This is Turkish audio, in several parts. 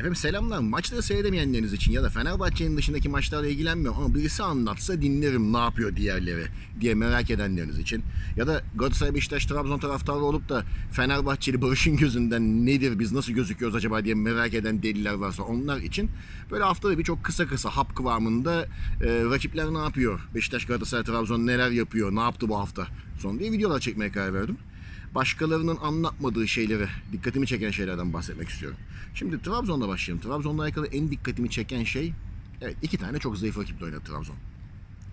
Efendim selamlar. Maçları seyredemeyenleriniz için ya da Fenerbahçe'nin dışındaki maçlarla ilgilenmiyorum ama birisi anlatsa dinlerim ne yapıyor diğerleri diye merak edenleriniz için. Ya da Galatasaray, Beşiktaş, Trabzon taraftarı olup da Fenerbahçeli Barış'ın gözünden nedir biz nasıl gözüküyoruz acaba diye merak eden deliler varsa onlar için böyle haftada bir çok kısa kısa hap kıvamında e, rakipler ne yapıyor? Beşiktaş, Galatasaray, Trabzon neler yapıyor? Ne yaptı bu hafta? Son diye videolar çekmeye karar verdim başkalarının anlatmadığı şeyleri, dikkatimi çeken şeylerden bahsetmek istiyorum. Şimdi Trabzon'la başlayalım. Trabzon'la alakalı en dikkatimi çeken şey, evet iki tane çok zayıf rakiple oynadı Trabzon.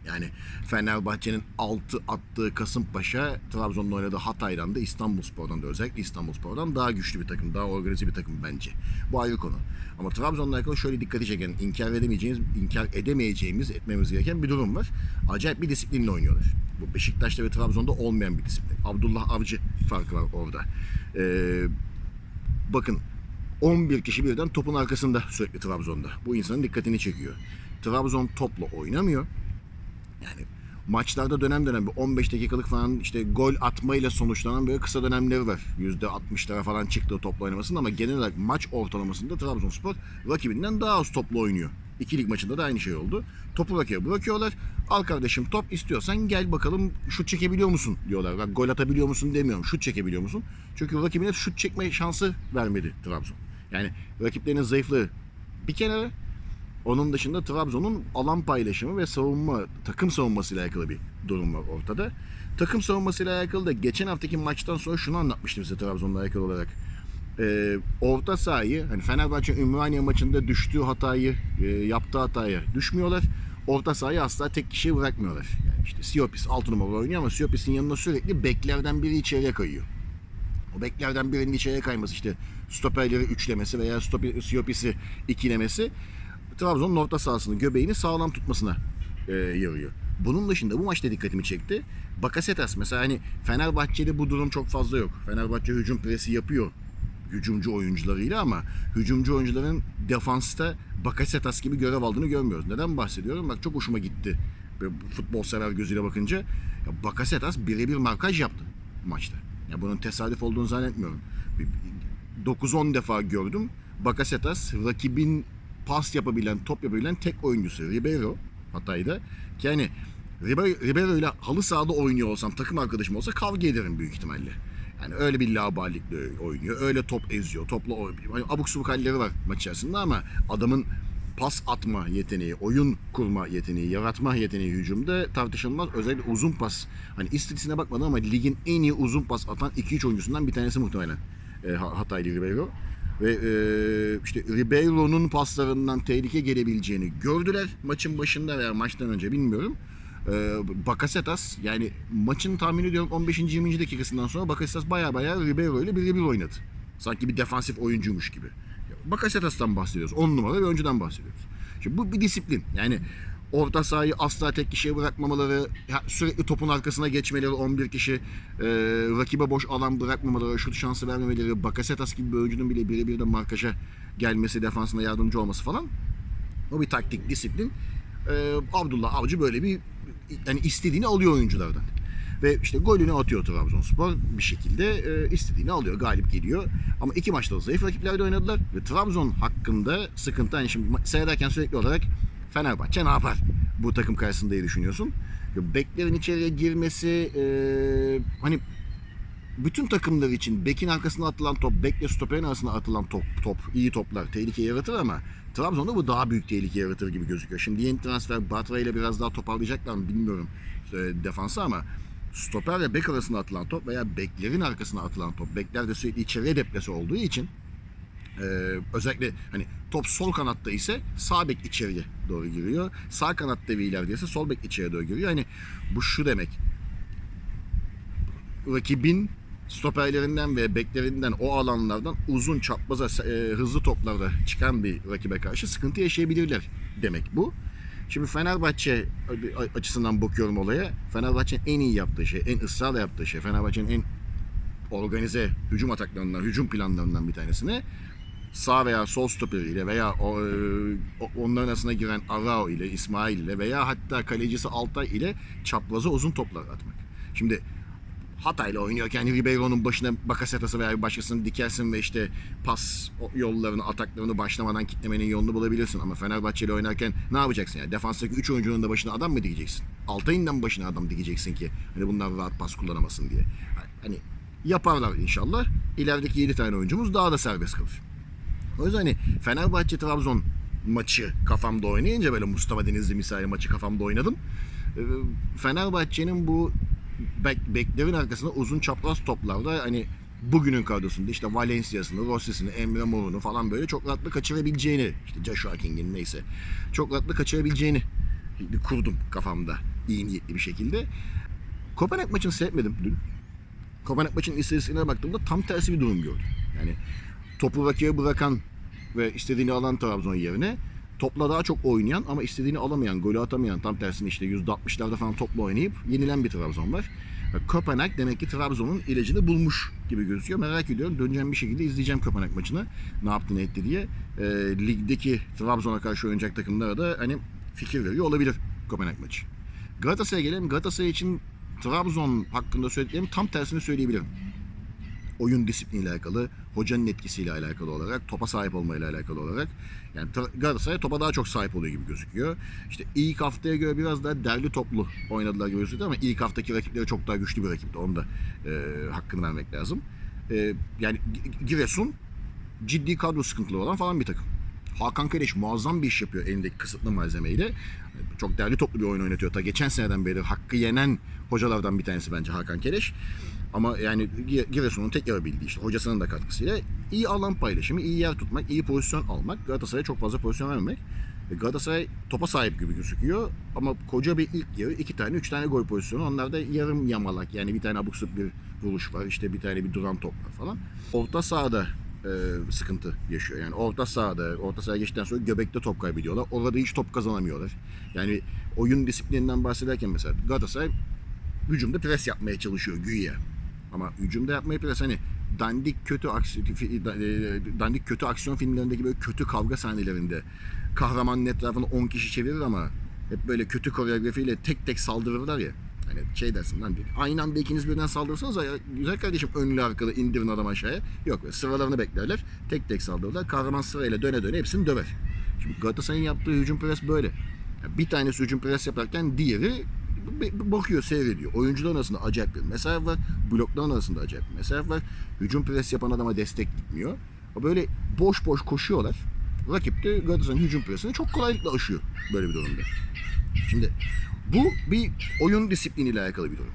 Yani Fenerbahçe'nin 6 attığı Kasımpaşa, Trabzon'da oynadığı Hatay'dan da İstanbulspor'dan da özellikle İstanbulspor'dan daha güçlü bir takım, daha organize bir takım bence. Bu ayrı konu. Ama Trabzon'la alakalı şöyle dikkati çeken, inkar edemeyeceğimiz, inkar edemeyeceğimiz, etmemiz gereken bir durum var. Acayip bir disiplinle oynuyorlar. Bu Beşiktaş'ta ve Trabzon'da olmayan bir disiplin. Abdullah Avcı farkı var orada. Ee, bakın 11 kişi birden topun arkasında sürekli Trabzon'da. Bu insanın dikkatini çekiyor. Trabzon topla oynamıyor. Yani maçlarda dönem dönem bir 15 dakikalık falan işte gol atmayla sonuçlanan böyle kısa dönemleri var. %60'lara falan çıktığı topla oynamasında ama genel olarak maç ortalamasında Trabzonspor rakibinden daha az topla oynuyor. İki lig maçında da aynı şey oldu. Topu rakibe bırakıyorlar. Al kardeşim top istiyorsan gel bakalım şut çekebiliyor musun diyorlar. Bak gol atabiliyor musun demiyorum. Şut çekebiliyor musun? Çünkü rakibine şut çekme şansı vermedi Trabzon. Yani rakiplerinin zayıflığı bir kenara onun dışında Trabzon'un alan paylaşımı ve savunma, takım savunmasıyla alakalı bir durum var ortada. Takım savunmasıyla alakalı da geçen haftaki maçtan sonra şunu anlatmıştım size Trabzon'la alakalı olarak. Ee, orta sahayı, hani Fenerbahçe Ümraniye maçında düştüğü hatayı, e, yaptığı hataya düşmüyorlar. Orta sahayı asla tek kişiye bırakmıyorlar. Yani işte Siopis 6 numara oynuyor ama Siopis'in yanına sürekli beklerden biri içeriye kayıyor. O beklerden birinin içeriye kayması işte stoperleri üçlemesi veya stoper, Siopis'i ikilemesi Trabzon'un orta sahasını, göbeğini sağlam tutmasına e, yarıyor. Bunun dışında bu maçta dikkatimi çekti. Bakasetas mesela hani Fenerbahçe'de bu durum çok fazla yok. Fenerbahçe hücum presi yapıyor hücumcu oyuncularıyla ama hücumcu oyuncuların defansta Bakasetas gibi görev aldığını görmüyoruz. Neden bahsediyorum? Bak çok hoşuma gitti. Böyle futbol sever gözüyle bakınca. Ya Bakasetas birebir markaj yaptı maçta. Ya bunun tesadüf olduğunu zannetmiyorum. Bir- 9-10 defa gördüm. Bakasetas rakibin pas yapabilen, top yapabilen tek oyuncusu. Ribeiro Hatay'da. Yani Ribeiro, ile halı sahada oynuyor olsam, takım arkadaşım olsa kavga ederim büyük ihtimalle. Yani öyle bir laballikle oynuyor. Öyle top eziyor. Topla oynuyor. Hani abuk subuk halleri var maç içerisinde ama adamın pas atma yeteneği, oyun kurma yeteneği, yaratma yeteneği hücumda tartışılmaz. Özellikle uzun pas. Hani istatistiğine bakmadım ama ligin en iyi uzun pas atan 2-3 oyuncusundan bir tanesi muhtemelen. E, Ha- Hataylı Ribeiro. Ve e, işte Ribeiro'nun paslarından tehlike gelebileceğini gördüler maçın başında veya maçtan önce bilmiyorum. E, Bakasetas yani maçın tahmin ediyorum 15. 20. dakikasından sonra Bakasetas baya baya Ribeiro ile birebir oynadı. Sanki bir defansif oyuncuymuş gibi. Bakasetas'tan bahsediyoruz. 10 numara bir önceden bahsediyoruz. Şimdi bu bir disiplin. Yani orta sahayı asla tek kişiye bırakmamaları, sürekli topun arkasına geçmeleri 11 kişi, e, rakibe boş alan bırakmamaları, şut şansı vermemeleri, Bakasetas gibi bir oyuncunun bile birebir de markaja gelmesi, defansına yardımcı olması falan. O bir taktik, disiplin. E, Abdullah Avcı böyle bir yani istediğini alıyor oyunculardan. Ve işte golünü atıyor Trabzonspor bir şekilde e, istediğini alıyor, galip geliyor. Ama iki maçta da zayıf rakiplerde oynadılar ve Trabzon hakkında sıkıntı hani şimdi seyrederken sürekli olarak Fenerbahçe ne yapar bu takım karşısında diye düşünüyorsun. Beklerin içeriye girmesi e, hani bütün takımlar için bekin arkasına atılan top, bekle stoperin arasına atılan top, top, iyi toplar tehlike yaratır ama Trabzon'da bu daha büyük tehlike yaratır gibi gözüküyor. Şimdi yeni transfer Batra ile biraz daha toparlayacaklar mı bilmiyorum e, defansı ama stoper ve bek arasına atılan top veya beklerin arkasına atılan top, bekler de sürekli içeriye deplese olduğu için e, özellikle hani top sol kanatta ise sağ bek içeriye doğru giriyor. Sağ kanatta ve ileride ise sol bek içeriye doğru giriyor. Hani bu şu demek rakibin stoperlerinden ve beklerinden o alanlardan uzun çapraza e, hızlı toplarda çıkan bir rakibe karşı sıkıntı yaşayabilirler demek bu. Şimdi Fenerbahçe açısından bakıyorum olaya. Fenerbahçe'nin en iyi yaptığı şey, en ısrarla yaptığı şey, Fenerbahçe'nin en organize hücum ataklarından, hücum planlarından bir tanesini sağ veya sol stoperiyle veya o, e, onların arasına giren Arao ile, İsmail ile veya hatta kalecisi Altay ile çapraza uzun toplar atmak. Şimdi Hatay'la oynuyorken Ribeiro'nun başına Bakasetas'ı veya bir başkasını dikersin ve işte pas yollarını, ataklarını başlamadan kitlemenin yolunu bulabilirsin. Ama Fenerbahçe ile oynarken ne yapacaksın yani? Defanstaki 3 oyuncunun da başına adam mı dikeceksin? Altay'ın da mı başına adam dikeceksin ki? Hani bunlar rahat pas kullanamasın diye. Hani yaparlar inşallah. İlerideki 7 tane oyuncumuz daha da serbest kalır. O yüzden hani Fenerbahçe Trabzon maçı kafamda oynayınca böyle Mustafa Denizli misali maçı kafamda oynadım. Ee, Fenerbahçe'nin bu bek, beklerin arkasında uzun çapraz toplarda hani bugünün kadrosunda işte Valencia'sını, Rossi'sini, Emre Mor'unu falan böyle çok rahatlı kaçırabileceğini işte Joshua King'in neyse çok rahatlı kaçırabileceğini kurdum kafamda iyi niyetli bir şekilde. Kopenhag maçını seyretmedim dün. Kopenhag maçının istatistiklerine baktığımda tam tersi bir durum gördüm. Yani topu rakibe bırakan ve istediğini alan Trabzon yerine topla daha çok oynayan ama istediğini alamayan, golü atamayan tam tersine işte %60'larda falan topla oynayıp yenilen bir Trabzon var. Kopenhag demek ki Trabzon'un ilacını bulmuş gibi gözüküyor. Merak ediyorum. Döneceğim bir şekilde izleyeceğim Kopenhag maçını. Ne yaptı ne etti diye. E, ligdeki Trabzon'a karşı oynayacak takımlara da hani fikir veriyor olabilir Kopenhag maçı. Galatasaray'a gelelim. Galatasaray için Trabzon hakkında söylediklerim tam tersini söyleyebilirim oyun disipliniyle alakalı, hocanın etkisiyle alakalı olarak, topa sahip olmayla alakalı olarak. Yani Galatasaray topa daha çok sahip oluyor gibi gözüküyor. İşte ilk haftaya göre biraz daha derli toplu oynadılar gibi gözüküyor ama ilk haftaki rakipleri çok daha güçlü bir rakipti. Onu da e, hakkını vermek lazım. E, yani Gi- Giresun ciddi kadro sıkıntılı olan falan bir takım. Hakan Keleş muazzam bir iş yapıyor elindeki kısıtlı malzemeyle. Çok değerli toplu bir oyun oynatıyor. Ta geçen seneden beri hakkı yenen hocalardan bir tanesi bence Hakan Keleş. Ama yani Gi- Giresun'un tek yapabildiği işte hocasının da katkısıyla iyi alan paylaşımı, iyi yer tutmak, iyi pozisyon almak. Galatasaray'a çok fazla pozisyon vermemek. Galatasaray topa sahip gibi gözüküyor ama koca bir ilk yarı iki tane üç tane gol pozisyonu onlar da yarım yamalak yani bir tane abuk bir vuruş var işte bir tane bir duran top var falan. Orta sahada e, sıkıntı yaşıyor yani orta sahada orta sahaya geçtikten sonra göbekte top kaybediyorlar orada hiç top kazanamıyorlar. Yani oyun disiplininden bahsederken mesela Galatasaray hücumda pres yapmaya çalışıyor güya. Ama hücumda yapmayı pres hani dandik kötü aksiyon, dandik kötü aksiyon filmlerindeki böyle kötü kavga sahnelerinde kahramanın etrafını 10 kişi çevirir ama hep böyle kötü koreografiyle tek tek saldırırlar ya. Hani şey dersin lan aynı anda ikiniz birden saldırırsanız ya güzel kardeşim önlü arkalı indirin adam aşağıya. Yok sıralarını beklerler. Tek tek saldırırlar. Kahraman sırayla döne döne hepsini döver. Şimdi Galatasaray'ın yaptığı hücum pres böyle. Yani bir tanesi hücum pres yaparken diğeri bakıyor, seyrediyor. Oyuncular arasında acayip bir mesafe var. Blokların arasında acayip bir mesafe var. Hücum pres yapan adama destek gitmiyor. Böyle boş boş koşuyorlar. Rakip de Galatasaray'ın hücum presini çok kolaylıkla aşıyor böyle bir durumda. Şimdi bu bir oyun disipliniyle alakalı bir durum.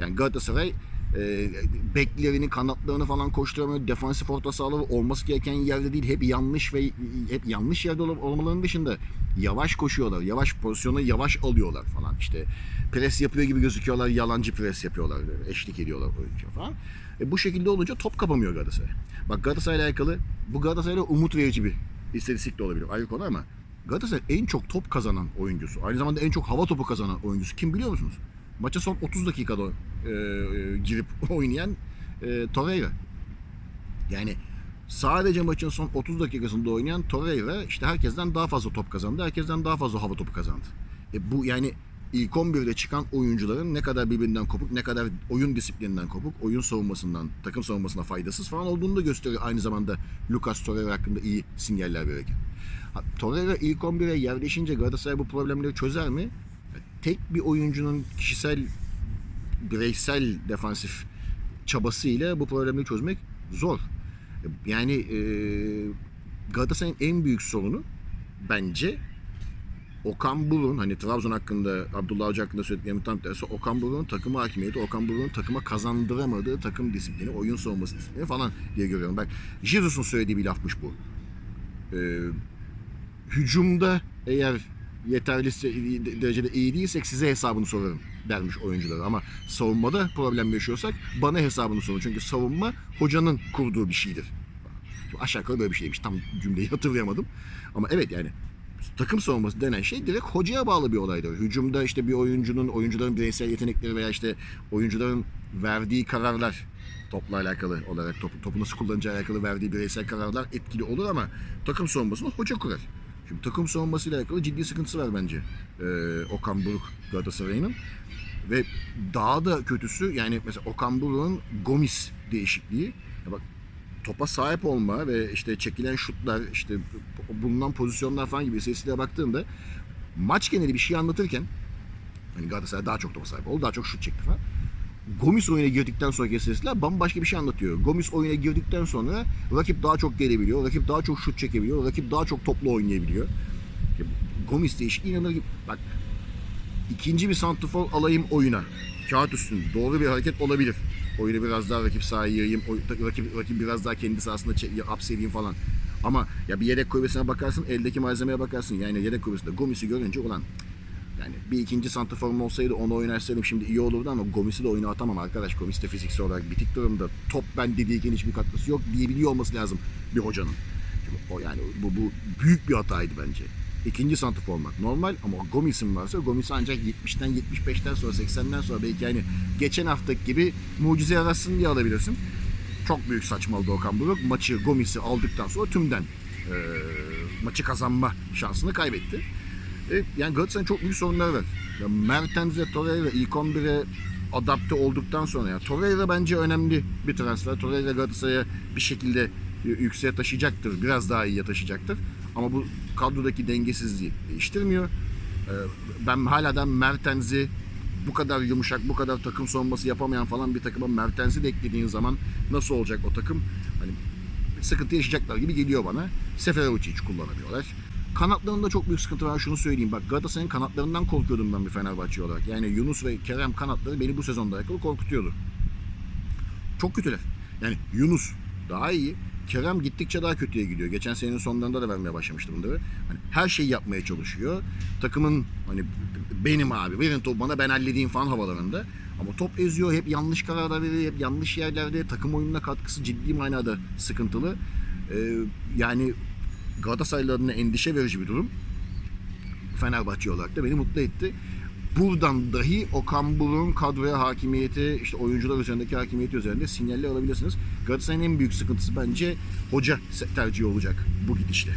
Yani Galatasaray e, beklerini, kanatlarını falan koşturamıyor. Defansif orta sahaları olması gereken yerde değil. Hep yanlış ve hep yanlış yerde ol- olmalarının dışında yavaş koşuyorlar. Yavaş pozisyonu yavaş alıyorlar falan. İşte pres yapıyor gibi gözüküyorlar. Yalancı pres yapıyorlar. Eşlik ediyorlar oyuncuya falan. E, bu şekilde olunca top kapamıyor Galatasaray. Bak Galatasaray'la alakalı bu Galatasaray'la umut verici bir istatistik de olabilir. Ayrı konu ama Galatasaray en çok top kazanan oyuncusu. Aynı zamanda en çok hava topu kazanan oyuncusu. Kim biliyor musunuz? Maça son 30 dakikada e, e, girip oynayan e, Torreira. Yani sadece maçın son 30 dakikasında oynayan Torreira işte herkesten daha fazla top kazandı. Herkesten daha fazla hava topu kazandı. E bu yani ilk 11'de çıkan oyuncuların ne kadar birbirinden kopuk, ne kadar oyun disiplininden kopuk, oyun savunmasından, takım savunmasına faydasız falan olduğunu da gösteriyor. Aynı zamanda Lucas Torreira hakkında iyi sinyaller verirken. Torreira ilk 11'e yerleşince Galatasaray bu problemleri çözer mi? Tek bir oyuncunun kişisel, bireysel defansif çabasıyla bu problemleri çözmek zor. Yani e, Galatasaray'ın en büyük sorunu bence Okan Buruk'un hani Trabzon hakkında Abdullah Avcı hakkında söylediklerimin tam tersi Okan Buruk'un takıma hakimiyeti, Okan Buruk'un takıma kazandıramadığı takım disiplini, oyun savunması disiplini falan diye görüyorum. Bak Jesus'un söylediği bir lafmış bu. Ee, hücumda eğer yeterli derecede iyi değilsek size hesabını sorarım dermiş oyunculara. Ama savunmada problem yaşıyorsak bana hesabını sorun. Çünkü savunma hocanın kurduğu bir şeydir. Aşağı yukarı böyle bir şeymiş. Tam cümleyi hatırlayamadım. Ama evet yani takım savunması denen şey direkt hocaya bağlı bir olaydır. Hücumda işte bir oyuncunun, oyuncuların bireysel yetenekleri veya işte oyuncuların verdiği kararlar topla alakalı olarak topu, topu nasıl kullanacağı alakalı verdiği bireysel kararlar etkili olur ama takım savunmasını hoca kurar. Şimdi takım savunmasıyla alakalı ciddi sıkıntısı var bence ee, Okan Buruk Galatasaray'ın. Ve daha da kötüsü yani mesela Okan Buruk'un Gomis değişikliği. Ya bak topa sahip olma ve işte çekilen şutlar, işte bulunan pozisyonlar falan gibi istatistiklere baktığımda maç geneli bir şey anlatırken hani Galatasaray daha çok topa sahip oldu, daha çok şut çekti falan. Gomis oyuna girdikten sonraki istatistikler bambaşka bir şey anlatıyor. Gomis oyuna girdikten sonra rakip daha çok gelebiliyor, rakip daha çok şut çekebiliyor, rakip daha çok toplu oynayabiliyor. Ya, Gomis değişikliği inanılır gibi. Bak ikinci bir santrfor alayım oyuna. Kağıt üstünde doğru bir hareket olabilir. Oyunu biraz daha rakip sahaya yayayım, rakip, rakip biraz daha kendi sahasında hapsedeyim falan. Ama ya bir yedek kulübesine bakarsın, eldeki malzemeye bakarsın. Yani yedek kulübesinde Gomis'i görünce ulan yani bir ikinci santraforum olsaydı onu oynarsaydım şimdi iyi olurdu ama Gomis'i de oyuna atamam arkadaş. Gomis de fiziksel olarak bitik durumda. Top ben dediyken hiçbir katkısı yok diyebiliyor olması lazım bir hocanın. Şimdi o yani bu, bu büyük bir hataydı bence. İkinci santrafor normal ama Gomis'in varsa Gomis ancak 70'ten 75'ten sonra 80'den sonra belki yani geçen haftaki gibi mucize yarasın diye alabilirsin. Çok büyük saçmaladı Okan Buruk. Maçı Gomis'i aldıktan sonra tümden eee, maçı kazanma şansını kaybetti. E, yani Galatasaray'ın çok büyük sorunları var. Ya Mertens ve Torreira ilk 11'e adapte olduktan sonra ya Torreira bence önemli bir transfer. Torreira Galatasaray'a bir şekilde y- yükseğe taşıyacaktır. Biraz daha iyiye taşıyacaktır. Ama bu kadrodaki dengesizliği değiştirmiyor. E, ben hala da Mertens'i bu kadar yumuşak, bu kadar takım savunması yapamayan falan bir takıma Mertens'i de eklediğin zaman nasıl olacak o takım? Hani sıkıntı yaşayacaklar gibi geliyor bana. Seferovic'i hiç kullanamıyorlar. Kanatlarında çok büyük sıkıntı var. Şunu söyleyeyim. Bak Galatasaray'ın kanatlarından korkuyordum ben bir Fenerbahçe olarak. Yani Yunus ve Kerem kanatları beni bu sezonda alakalı korkutuyordu. Çok kötüler. Yani Yunus daha iyi. Kerem gittikçe daha kötüye gidiyor. Geçen senenin sonlarında da vermeye başlamıştı bunları. Hani her şeyi yapmaya çalışıyor. Takımın hani benim abi verin top bana ben halledeyim falan havalarında. Ama top eziyor, hep yanlış kararlar veriyor, hep yanlış yerlerde. Takım oyununa katkısı ciddi manada sıkıntılı. Ee, yani Galatasaraylıların endişe verici bir durum. Fenerbahçe olarak da beni mutlu etti. Buradan dahi Okan Buruk'un kadroya hakimiyeti, işte oyuncular üzerindeki hakimiyeti üzerinde sinyaller alabilirsiniz. Galatasaray'ın en büyük sıkıntısı bence hoca tercihi olacak bu gidişle.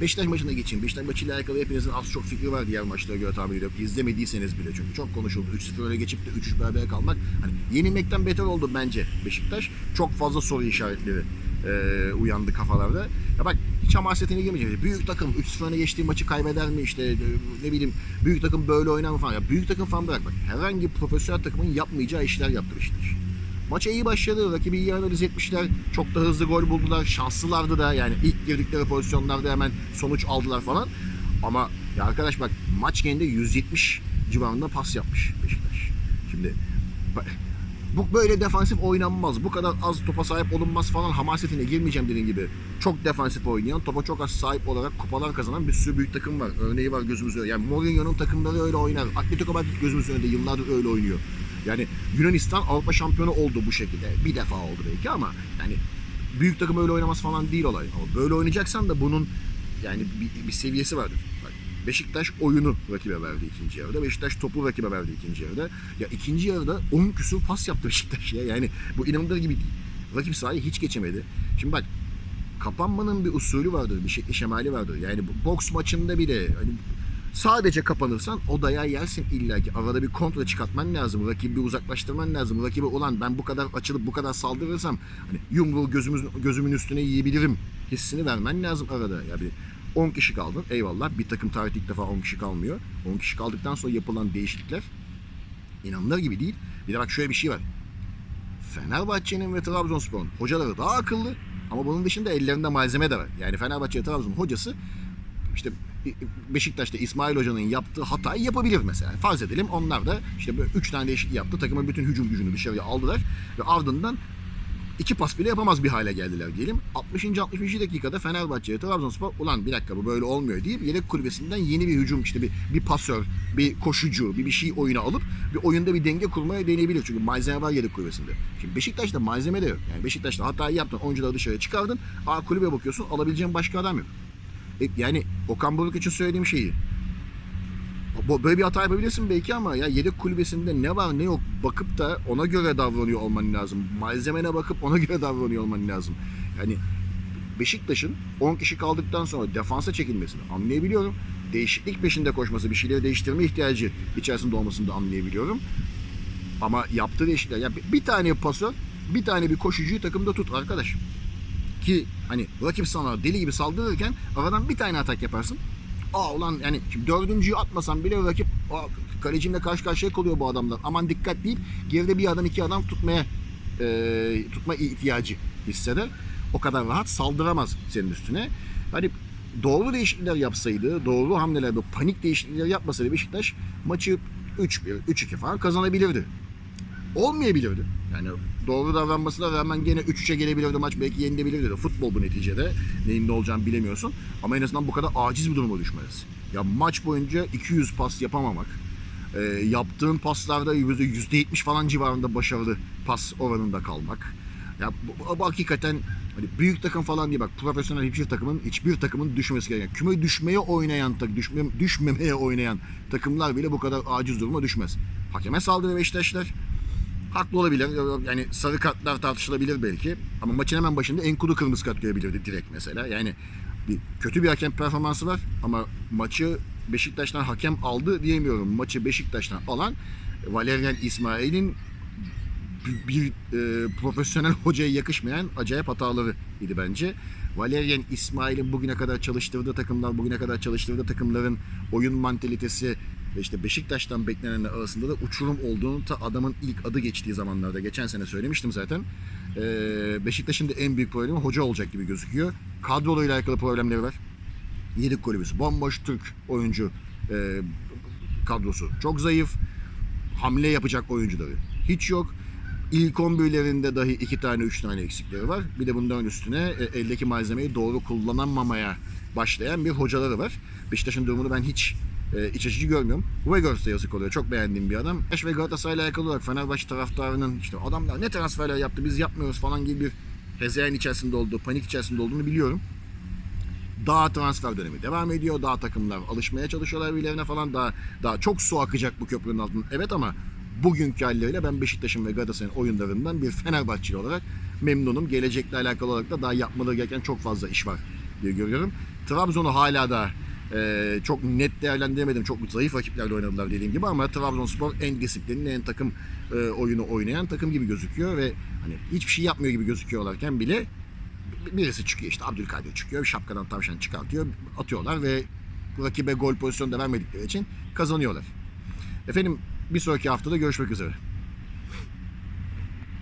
Beşiktaş maçına geçeyim. Beşiktaş maçıyla alakalı hepinizin az çok fikri var diğer maçlara göre tahmin ediyorum. İzlemediyseniz bile çünkü çok konuşuldu. 3-0 öne geçip de 3-3 beraber kalmak hani yenilmekten beter oldu bence Beşiktaş. Çok fazla soru işaretleri e, uyandı kafalarda. Ya bak hiç hamasetine girmeyeceğim. Büyük takım 3-0 öne geçtiği maçı kaybeder mi işte e, ne bileyim büyük takım böyle oynar mı falan. Ya büyük takım falan bırak bak. Herhangi profesyonel takımın yapmayacağı işler yaptı Beşiktaş. Maça iyi başladı. Rakibi iyi analiz etmişler. Çok da hızlı gol buldular. Şanslılardı da yani ilk girdikleri pozisyonlarda hemen sonuç aldılar falan. Ama ya arkadaş bak maç genelinde 170 civarında pas yapmış Beşiktaş. Şimdi bu böyle defansif oynanmaz. Bu kadar az topa sahip olunmaz falan hamasetine girmeyeceğim dediğim gibi. Çok defansif oynayan, topa çok az sahip olarak kupalar kazanan bir sürü büyük takım var. Örneği var gözümüzde. Yani Mourinho'nun takımları öyle oynar. Atletico Madrid gözümüzün önünde yıllardır öyle oynuyor. Yani Yunanistan Avrupa şampiyonu oldu bu şekilde. Bir defa oldu belki ama yani büyük takım öyle oynamaz falan değil olay. Ama böyle oynayacaksan da bunun yani bir, bir seviyesi vardır. Bak, Beşiktaş oyunu rakibe verdi ikinci yarıda. Beşiktaş topu rakibe verdi ikinci yarıda. Ya ikinci yarıda 10 küsur pas yaptı Beşiktaş ya. Yani bu inanılır gibi değil. Rakip sahayı hiç geçemedi. Şimdi bak kapanmanın bir usulü vardır, bir şekli şemali vardır. Yani bu boks maçında bile hani sadece kapanırsan o dayağı yersin illa ki. Arada bir kontra çıkartman lazım. Rakibi uzaklaştırman lazım. Rakibi olan ben bu kadar açılıp bu kadar saldırırsam hani yumruğu gözümüzün, gözümün üstüne yiyebilirim hissini vermen lazım arada. Ya bir 10 kişi kaldın eyvallah. Bir takım tarihte ilk defa 10 kişi kalmıyor. 10 kişi kaldıktan sonra yapılan değişiklikler inanılır gibi değil. Bir de bak şöyle bir şey var. Fenerbahçe'nin ve Trabzonspor'un hocaları daha akıllı ama bunun dışında ellerinde malzeme de var. Yani Fenerbahçe ve Trabzon hocası işte Beşiktaş'ta İsmail Hoca'nın yaptığı hatayı yapabilir mesela. Farz edelim onlar da işte böyle 3 tane değişiklik yaptı. Takımın bütün hücum gücünü dışarıya aldılar ve ardından iki pas bile yapamaz bir hale geldiler diyelim. 60. 60. dakikada Fenerbahçe Trabzonspor ulan bir dakika bu böyle olmuyor deyip yedek kulübesinden yeni bir hücum işte bir, bir pasör, bir koşucu, bir bir şey oyuna alıp bir oyunda bir denge kurmaya deneyebilir. Çünkü malzeme var yedek kulübesinde. Şimdi Beşiktaş'ta malzeme de yok. Yani Beşiktaş'ta hatayı yaptın, oyuncuları dışarıya çıkardın. Aa kulübe bakıyorsun alabileceğin başka adam yok. E, yani Okan Buruk için söylediğim şeyi böyle bir hata yapabilirsin belki ama ya yedek kulübesinde ne var ne yok bakıp da ona göre davranıyor olman lazım. Malzemene bakıp ona göre davranıyor olman lazım. Yani Beşiktaş'ın 10 kişi kaldıktan sonra defansa çekilmesini anlayabiliyorum. değişiklik peşinde koşması, bir şeyleri değiştirme ihtiyacı içerisinde olmasını da anlayabiliyorum. Ama yaptığı değişiklikler, ya bir- bir tane pasör, bir tane bir koşucuyu takımda tut arkadaş. Ki hani rakip sana deli gibi saldırırken aradan bir tane atak yaparsın. Aa ulan yani dördüncüyü atmasan bile rakip kalecimle karşı karşıya kalıyor bu adamlar. Aman dikkat deyip geride bir adam iki adam tutmaya e, tutma ihtiyacı hisseder. O kadar rahat saldıramaz senin üstüne. Hani doğru değişiklikler yapsaydı, doğru hamleler, panik değişiklikler yapmasaydı Beşiktaş maçı 3-1, 3-2 falan kazanabilirdi. Olmayabilirdi. Yani doğru davranmasına rağmen gene 3-3'e gelebilirdi maç belki yenilebilirdi de. Futbol bu neticede. Neyin ne olacağını bilemiyorsun. Ama en azından bu kadar aciz bir duruma düşmez. Ya maç boyunca 200 pas yapamamak, e, yaptığın paslarda %70 falan civarında başarılı pas oranında kalmak. Ya bu, bu hakikaten hani büyük takım falan değil bak profesyonel hiçbir takımın hiçbir takımın düşmesi gereken küme düşmeye oynayan tak düşme, düşmemeye oynayan takımlar bile bu kadar aciz duruma düşmez. Hakeme saldırı Beşiktaşlar. Haklı olabilir. Yani sarı kartlar tartışılabilir belki. Ama maçın hemen başında Enkudu kırmızı kart görebilirdi direkt mesela. Yani bir, kötü bir hakem performansı var ama maçı Beşiktaş'tan hakem aldı diyemiyorum. Maçı Beşiktaş'tan alan Valerian İsmail'in bir, e, profesyonel hocaya yakışmayan acayip hataları idi bence. Valerian İsmail'in bugüne kadar çalıştırdığı takımlar, bugüne kadar çalıştırdığı takımların oyun mantalitesi ve işte Beşiktaş'tan beklenenler arasında da uçurum olduğunu ta adamın ilk adı geçtiği zamanlarda geçen sene söylemiştim zaten. E, Beşiktaş'ın da en büyük problemi hoca olacak gibi gözüküyor. Kadroyla alakalı problemleri var. Yedek kulübüsü bomboş Türk oyuncu e, kadrosu çok zayıf. Hamle yapacak oyuncuları hiç yok. İlk 11'lerinde dahi iki tane üç tane eksikleri var. Bir de bunların üstüne e, eldeki malzemeyi doğru kullanamamaya başlayan bir hocaları var. Beşiktaş'ın durumunu ben hiç e, iç açıcı görmüyorum. Weghorst da yazık oluyor. Çok beğendiğim bir adam. Beş ve Galatasaray'la alakalı olarak Fenerbahçe taraftarının işte adamlar ne transferler yaptı biz yapmıyoruz falan gibi bir hezeyan içerisinde olduğu, panik içerisinde olduğunu biliyorum. Daha transfer dönemi devam ediyor. Daha takımlar alışmaya çalışıyorlar birbirlerine falan. Daha daha çok su akacak bu köprünün altından. Evet ama bugünkü halleriyle ben Beşiktaş'ın ve Galatasaray'ın oyunlarından bir Fenerbahçeli olarak memnunum. Gelecekle alakalı olarak da daha yapmaları gereken çok fazla iş var diye görüyorum. Trabzon'u hala da e, çok net değerlendiremedim. Çok zayıf rakiplerle oynadılar dediğim gibi ama Trabzonspor en disiplinli, en takım e, oyunu oynayan takım gibi gözüküyor ve hani hiçbir şey yapmıyor gibi gözüküyorlarken bile birisi çıkıyor işte Abdülkadir çıkıyor şapkadan tavşan çıkartıyor atıyorlar ve rakibe gol pozisyonu da vermedikleri için kazanıyorlar. Efendim bir sonraki haftada görüşmek üzere.